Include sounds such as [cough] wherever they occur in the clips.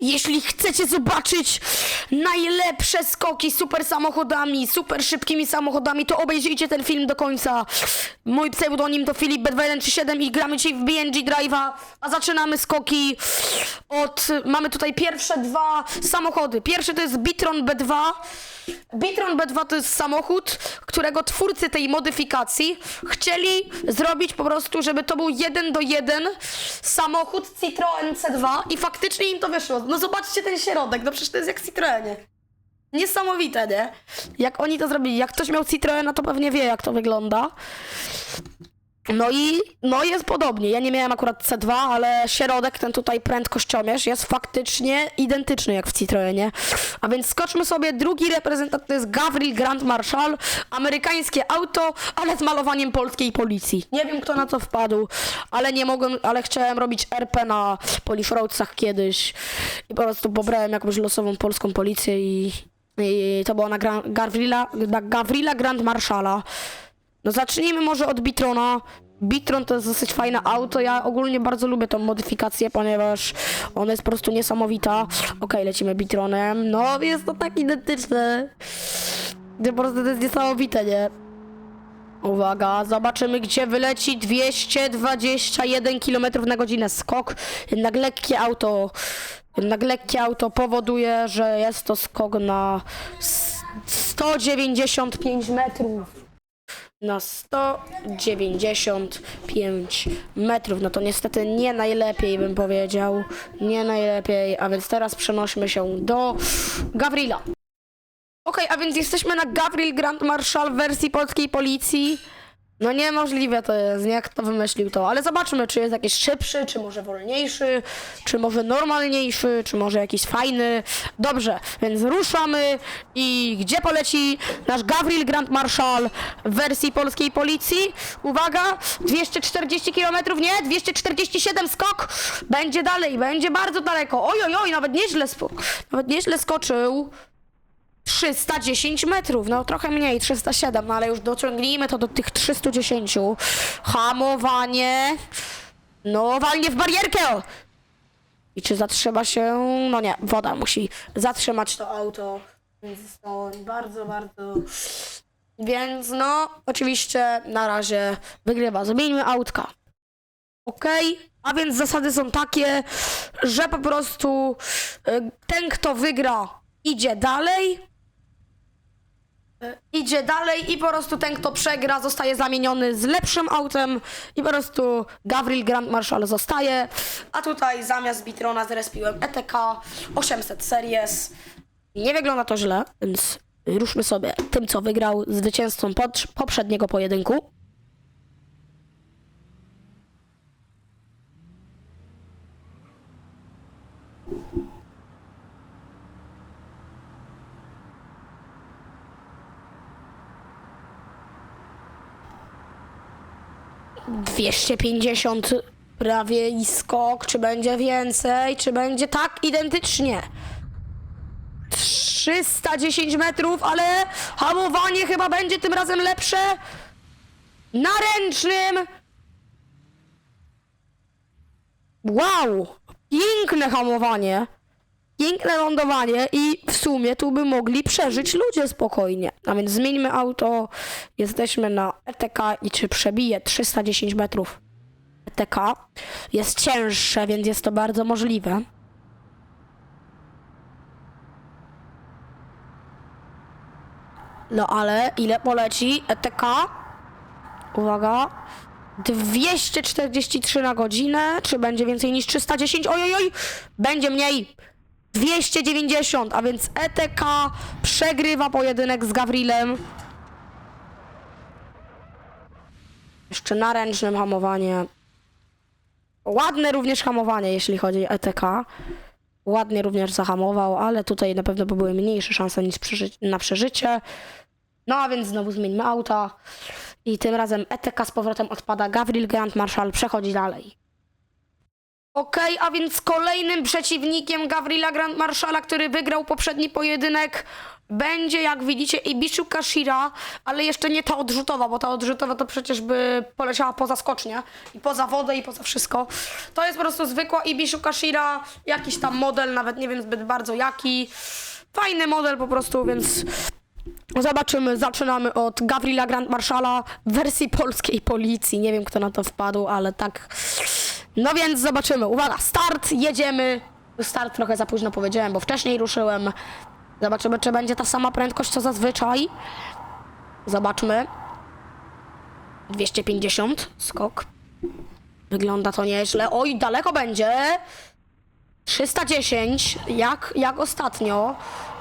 Jeśli chcecie zobaczyć najlepsze skoki super samochodami, super szybkimi samochodami, to obejrzyjcie ten film do końca. Mój pseudonim to Filip B237 i gramy dzisiaj w BNG Drive'a, a zaczynamy skoki od... Mamy tutaj pierwsze dwa samochody. Pierwszy to jest Bitron B2. Bitron B2 to jest samochód, którego twórcy tej modyfikacji chcieli zrobić po prostu, żeby to był jeden do jeden samochód Citroen C2 i faktycznie im to wyszło. No zobaczcie ten środek, no przecież to jest jak Citroenie. Niesamowite, nie? Jak oni to zrobili. Jak ktoś miał Citroena, to pewnie wie, jak to wygląda. No i no jest podobnie. Ja nie miałem akurat C2, ale środek, ten tutaj prędkościomierz jest faktycznie identyczny jak w Citroenie. A więc skoczmy sobie. Drugi reprezentant to jest Gavril Grand Marshal. Amerykańskie auto, ale z malowaniem polskiej policji. Nie wiem kto na to wpadł, ale nie mogłem, ale chciałem robić RP na Polish Roadsach kiedyś. I po prostu pobrałem jakąś losową polską policję i, i to było na Gra- Gavrila, na Gavrila Grand Marszala. No zacznijmy może od Bitrona. Bitron to jest dosyć fajne auto. Ja ogólnie bardzo lubię tą modyfikację, ponieważ ona jest po prostu niesamowita. Okej, lecimy Bitronem. No, jest to tak identyczne. Po prostu to jest niesamowite, nie? Uwaga, zobaczymy gdzie wyleci 221 km na godzinę skok. Jednak lekkie auto, jednak lekkie auto powoduje, że jest to skok na s- 195 metrów na 195 metrów. No to niestety nie najlepiej bym powiedział. Nie najlepiej, a więc teraz przenośmy się do Gavrila. Okej, a więc jesteśmy na Gavril Grand Marshal w wersji polskiej policji. No niemożliwe to jest, nie? Kto wymyślił to, ale zobaczmy, czy jest jakiś szybszy, czy może wolniejszy, czy może normalniejszy, czy może jakiś fajny. Dobrze, więc ruszamy i gdzie poleci nasz Gavril Grand Marshal w wersji polskiej policji? Uwaga, 240 km, nie? 247 skok, będzie dalej, będzie bardzo daleko. Oj, oj, oj, nawet nieźle, spo- nawet nieźle skoczył. 310 metrów, no trochę mniej, 307, no ale już dociągnijmy to do tych 310. Hamowanie. No, walnie w barierkę! I czy zatrzyma się? No nie, woda musi zatrzymać to auto. Więc jest bardzo, bardzo... Więc no, oczywiście na razie wygrywa. Zmieńmy autka. Okej, a więc zasady są takie, że po prostu y, ten, kto wygra, idzie dalej. Idzie dalej i po prostu ten, kto przegra, zostaje zamieniony z lepszym autem i po prostu Gavril Grand Marshal zostaje. A tutaj zamiast Bitrona zrespiłem ETK 800 Series. Nie wygląda to źle, więc ruszmy sobie tym, co wygrał zwycięzcą poprzedniego pojedynku. Dwieście pięćdziesiąt prawie i skok, czy będzie więcej, czy będzie tak identycznie. 310 metrów, ale hamowanie chyba będzie tym razem lepsze. Na ręcznym. Wow, piękne hamowanie. Piękne lądowanie i w sumie tu by mogli przeżyć ludzie spokojnie. A więc zmieńmy auto. Jesteśmy na ETK i czy przebije 310 metrów ETK. Jest cięższe, więc jest to bardzo możliwe. No ale ile poleci ETK? Uwaga. 243 na godzinę. Czy będzie więcej niż 310? Oj, oj, oj! Będzie mniej. 290, a więc ETK przegrywa pojedynek z Gawrilem. Jeszcze na ręcznym hamowanie. Ładne również hamowanie, jeśli chodzi o ETK. Ładnie również zahamował, ale tutaj na pewno by były mniejsze szanse niż na przeżycie. No a więc znowu zmieńmy auta. I tym razem ETK z powrotem odpada. Gavril Grand Marshal przechodzi dalej. Okej, a więc kolejnym przeciwnikiem Gavrila Grand Marszala, który wygrał poprzedni pojedynek, będzie, jak widzicie, Ibishu Kashira, ale jeszcze nie ta odrzutowa, bo ta odrzutowa to przecież by poleciała poza skocznię i poza wodę i poza wszystko. To jest po prostu zwykła Ibishu Kashira, jakiś tam model, nawet nie wiem zbyt bardzo jaki. Fajny model po prostu, więc zobaczymy. Zaczynamy od Gavrila Grand Marszala w wersji polskiej policji. Nie wiem, kto na to wpadł, ale tak. No więc zobaczymy. Uwaga, start, jedziemy. Start trochę za późno powiedziałem, bo wcześniej ruszyłem. Zobaczymy, czy będzie ta sama prędkość co zazwyczaj. Zobaczmy. 250 skok. Wygląda to nieźle. Oj, daleko będzie. 310, jak, jak ostatnio.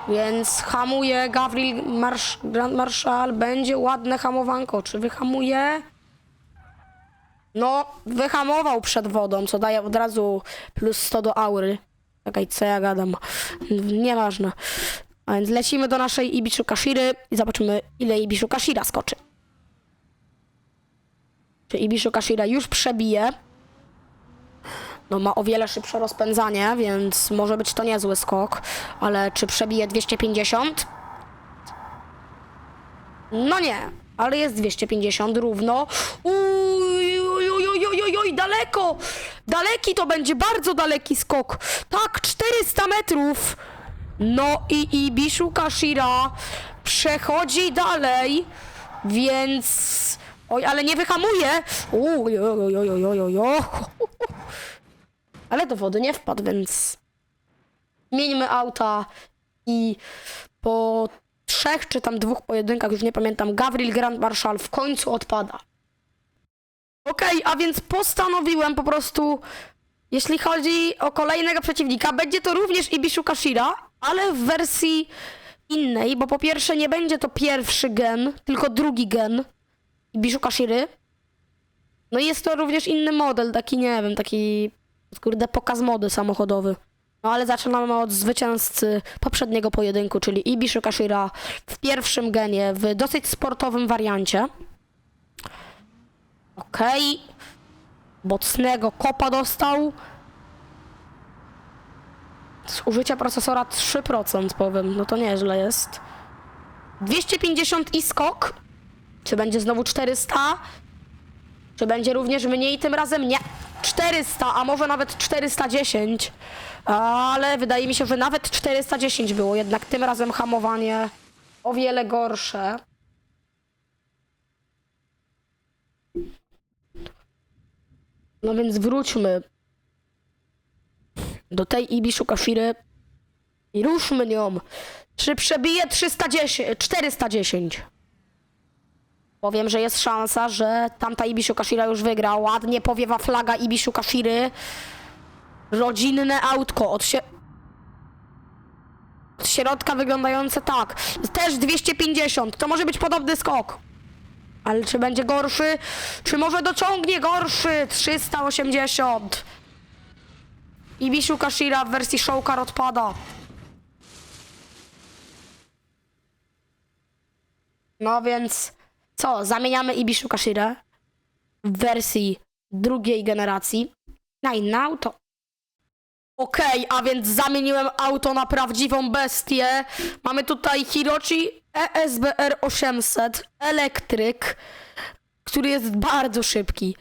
Więc hamuje Gavril Marsz, Grand Marshal. Będzie ładne hamowanko. Czy wyhamuje? No, wyhamował przed wodą, co daje od razu plus 100 do aury. Czekaj, co ja gadam? Nieważne. A więc lecimy do naszej Ibishu Kashiry i zobaczymy, ile Ibishu Kashira skoczy. Czy Ibishu Kashira już przebije? No ma o wiele szybsze rozpędzanie, więc może być to niezły skok, ale czy przebije 250? No nie, ale jest 250 równo. Uj, daleko! Daleki to będzie, bardzo daleki skok. Tak, 400 metrów. No i Ibishu Kashira przechodzi dalej, więc... Oj, ale nie wyhamuje. Uj. Ale do wody nie wpadł, więc... Zmieńmy auta i po trzech czy tam dwóch pojedynkach, już nie pamiętam, Gavril Grand Marshal w końcu odpada. Okej, a więc postanowiłem po prostu, jeśli chodzi o kolejnego przeciwnika, będzie to również Ibishu Kashira, ale w wersji innej, bo po pierwsze nie będzie to pierwszy gen, tylko drugi gen Ibishu Kashiry. No i jest to również inny model, taki nie wiem, taki kurde pokaz mody samochodowy. No ale zaczynamy od zwycięzcy poprzedniego pojedynku, czyli Ibishu Kashira w pierwszym genie, w dosyć sportowym wariancie. Okej. Mocnego kopa dostał. Użycia procesora 3% powiem, no to nieźle jest. 250 i skok. Czy będzie znowu 400? Czy będzie również mniej tym razem? Nie. 400, a może nawet 410. Ale wydaje mi się, że nawet 410 było. Jednak tym razem hamowanie o wiele gorsze. No więc wróćmy do tej Ibishu Kashiry i ruszmy nią. Czy przebije 310, 410? Powiem, że jest szansa, że tamta Ibishu Kashira już wygra. Ładnie powiewa flaga Ibishu Kashiry. Rodzinne autko. Od, się... Od środka wyglądające tak. Też 250. To może być podobny skok. Ale czy będzie gorszy? Czy może dociągnie gorszy? 380. Ibishu Kashira w wersji Showcar odpada. No więc co? Zamieniamy Ibishu Kashirę w wersji drugiej generacji na inne auto. Okej, a więc zamieniłem auto na prawdziwą bestię. Mamy tutaj Hirochi ESBR 800 elektryk, który jest bardzo szybki.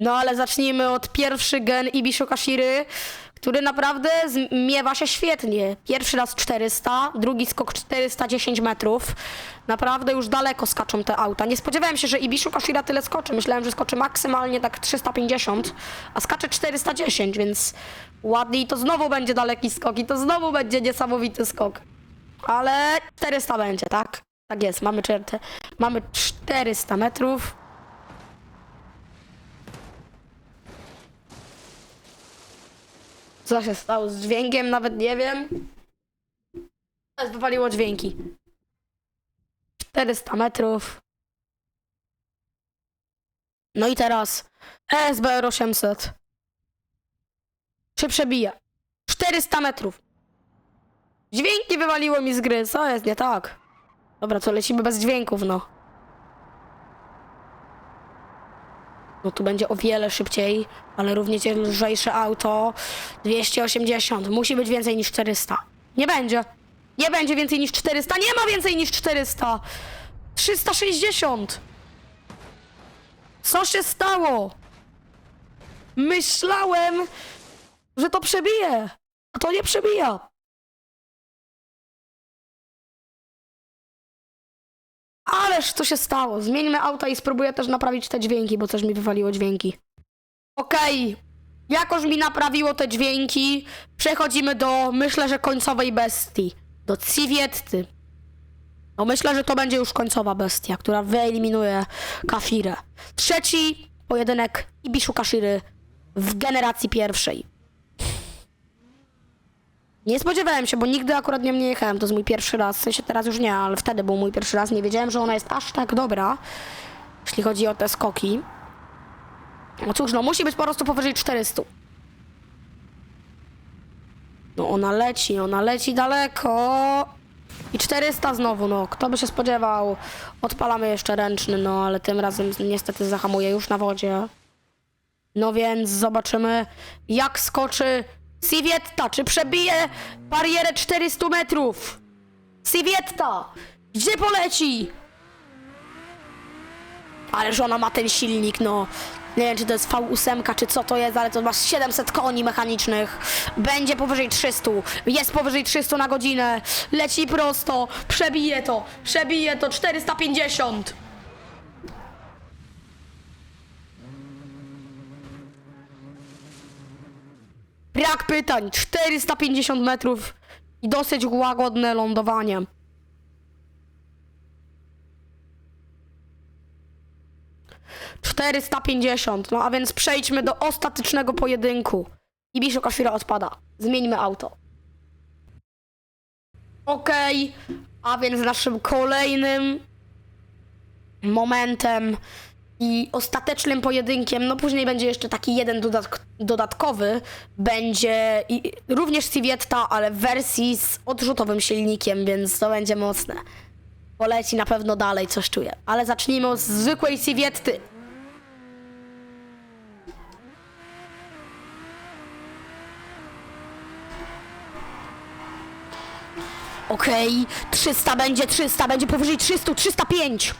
No ale zacznijmy od pierwszy gen Ibishu Kashiry, który naprawdę miewa się świetnie. Pierwszy raz 400, drugi skok 410 metrów. Naprawdę już daleko skaczą te auta. Nie spodziewałem się, że Ibishu Kashira tyle skoczy. Myślałem, że skoczy maksymalnie tak 350, a skacze 410, więc ładnie i to znowu będzie daleki skok i to znowu będzie niesamowity skok. Ale 400 będzie, tak? Tak jest, mamy, czerte, mamy 400 metrów. Co się stało z dźwiękiem? Nawet nie wiem. Teraz wywaliło dźwięki. 400 metrów. No i teraz SBR 800. Czy przebija? 400 metrów. Dźwięki wywaliło mi z gry. Co jest nie tak? Dobra, to lecimy bez dźwięków, no. No tu będzie o wiele szybciej, ale również lżejsze auto. 280. Musi być więcej niż 400. Nie będzie. Nie będzie więcej niż 400. Nie ma więcej niż 400. 360. Co się stało? Myślałem, że to przebije. A to nie przebija. Ależ co się stało? Zmieńmy auta i spróbuję też naprawić te dźwięki, bo coś mi wywaliło dźwięki. Okej. Jakoż mi naprawiło te dźwięki, przechodzimy do, myślę, że końcowej bestii. Do Civietty. No myślę, że to będzie już końcowa bestia, która wyeliminuje Kafirę. Trzeci pojedynek Ibiszu Kashiry w generacji pierwszej. Nie spodziewałem się, bo nigdy akurat nią nie jechałem. To jest mój pierwszy raz. W sensie teraz już nie, ale wtedy był mój pierwszy raz. Nie wiedziałem, że ona jest aż tak dobra, jeśli chodzi o te skoki. No cóż, no musi być po prostu powyżej 400. No ona leci, ona leci daleko. I 400 znowu, no kto by się spodziewał. Odpalamy jeszcze ręczny, no ale tym razem niestety zahamuje już na wodzie. No więc zobaczymy jak skoczy Sivietta, czy przebije barierę 400 metrów. Sivietta, gdzie poleci? Ależ ona ma ten silnik, no. Nie wiem, czy to jest V8, czy co to jest, ale to ma 700 koni mechanicznych. Będzie powyżej 300. Jest powyżej 300 na godzinę. Leci prosto. Przebije to. Przebije to. 450. Brak pytań. 450 metrów i dosyć łagodne lądowanie. Czterysta pięćdziesiąt. No a więc przejdźmy do ostatecznego pojedynku. Ibiszu Kashira odpada. Zmieńmy auto. Okej, a więc naszym kolejnym momentem i ostatecznym pojedynkiem, no później będzie jeszcze taki jeden dodatk dodatkowy, będzie i, również Civietta, ale w wersji z odrzutowym silnikiem, więc to będzie mocne. Poleci na pewno dalej, coś czuję. Ale zacznijmy od zwykłej Civietty. Okej, 300 będzie, 300 będzie powyżej 300, 305.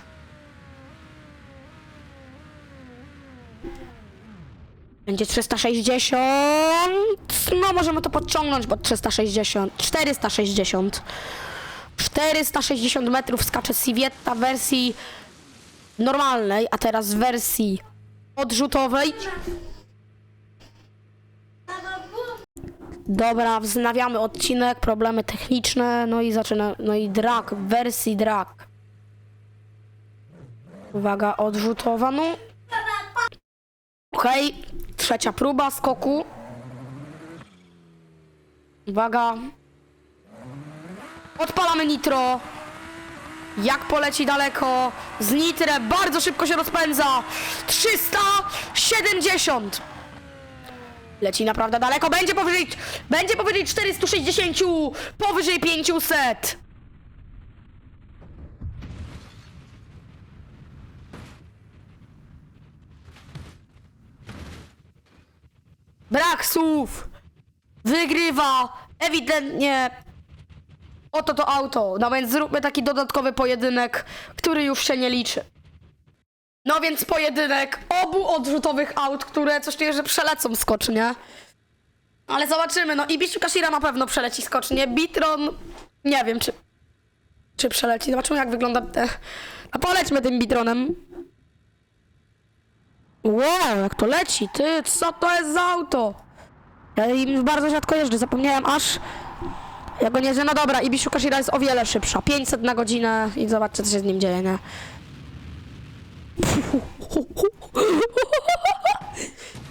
Będzie 360. No, możemy to podciągnąć pod 360. 460. 460 metrów skacze Civietta w wersji normalnej, a teraz w wersji odrzutowej. Dobra, wznawiamy odcinek, problemy techniczne, no i zaczyna, no i drag, w wersji drag. Uwaga, odrzutowa, no. Okej, trzecia próba skoku. Uwaga. Odpalamy nitro. Jak poleci daleko? Z nitre bardzo szybko się rozpędza. 370. Leci naprawdę daleko. Będzie powyżej, będzie powyżej 460. Powyżej 500. Brak słów. Wygrywa. Ewidentnie. Oto to auto. No więc zróbmy taki dodatkowy pojedynek, który już się nie liczy. No więc pojedynek obu odrzutowych aut, które coś czuję, że przelecą skocznie. Ale zobaczymy, no i Bishu Kashira na pewno przeleci skocznie. Bitron, nie wiem czy, czy przeleci. Zobaczymy jak wygląda te... A polećmy tym Bitronem. Wow, jak to leci, ty, co to jest za auto? Ja im bardzo rzadko jeżdżę, zapomniałem aż... Ja go nie jeżdżę, no dobra, Ibishu Kashira jest o wiele szybsza. 500 na godzinę i zobaczcie co się z nim dzieje, nie? [laughs]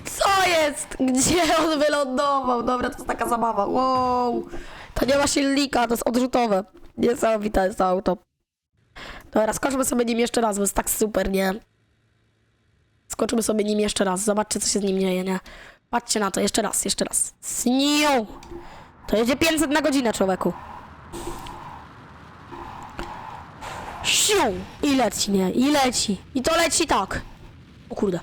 Co jest? Gdzie on wylądował? Dobra, to jest taka zabawa. Wow. To nie ma silnika, to jest odrzutowe. Niesamowite jest to auto. Dobra, skoczmy sobie nim jeszcze raz, bo jest tak super, nie? Skoczymy sobie nim jeszcze raz. Zobaczcie, co się z nim dzieje, nie? Patrzcie na to, jeszcze raz, jeszcze raz. Sniu! To jedzie 500 na godzinę, człowieku. Siu! I leci, nie? I leci. I to leci tak. O kurde.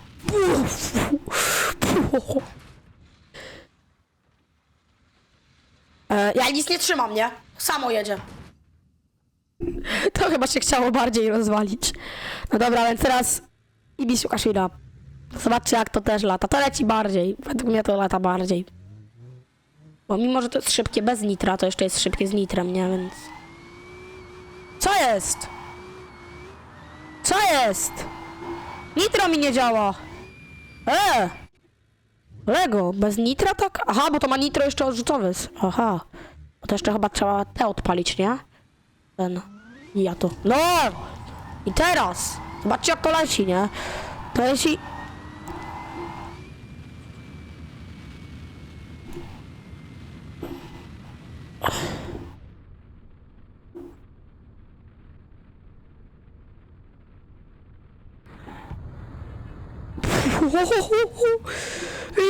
E, ja nic nie trzymam, nie? Samo jedzie. To chyba się chciało bardziej rozwalić. No dobra, więc teraz Ibisu Kashira. Zobaczcie jak to też lata. To leci bardziej. Według mnie to lata bardziej. Bo mimo, że to jest szybkie bez nitra, to jeszcze jest szybkie z nitrem, nie? Więc... Co jest? Co jest? Nitro mi nie działa. E! Lego, bez nitra tak? Aha, bo to ma nitro jeszcze odrzutowy. Aha. Bo to jeszcze chyba trzeba te odpalić, nie? Ten. Ja to. No! I teraz! Zobaczcie jak to leci, nie? To leci...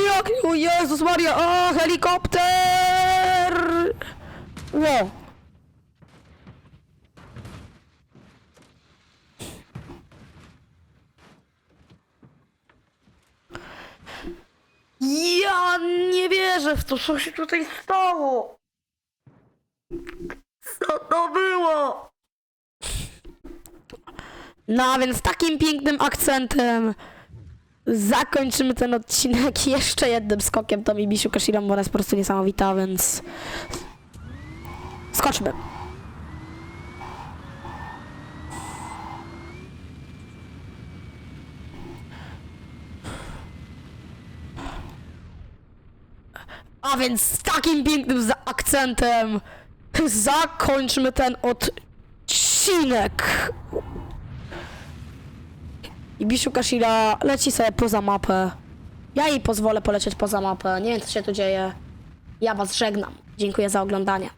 Jak? O Jezus Maria! O, helikopter! Wow. Ja nie wierzę w to, co się tutaj stało. Co to było? No a więc takim pięknym akcentem zakończymy ten odcinek [laughs] jeszcze jednym skokiem to Mibisiu Kashira, bo ona jest po prostu niesamowita, więc skoczmy. A więc z takim pięknym akcentem zakończmy ten odcinek. I Bishu Kashira leci sobie poza mapę. Ja jej pozwolę polecieć poza mapę. Nie wiem, co się tu dzieje. Ja was żegnam. Dziękuję za oglądanie.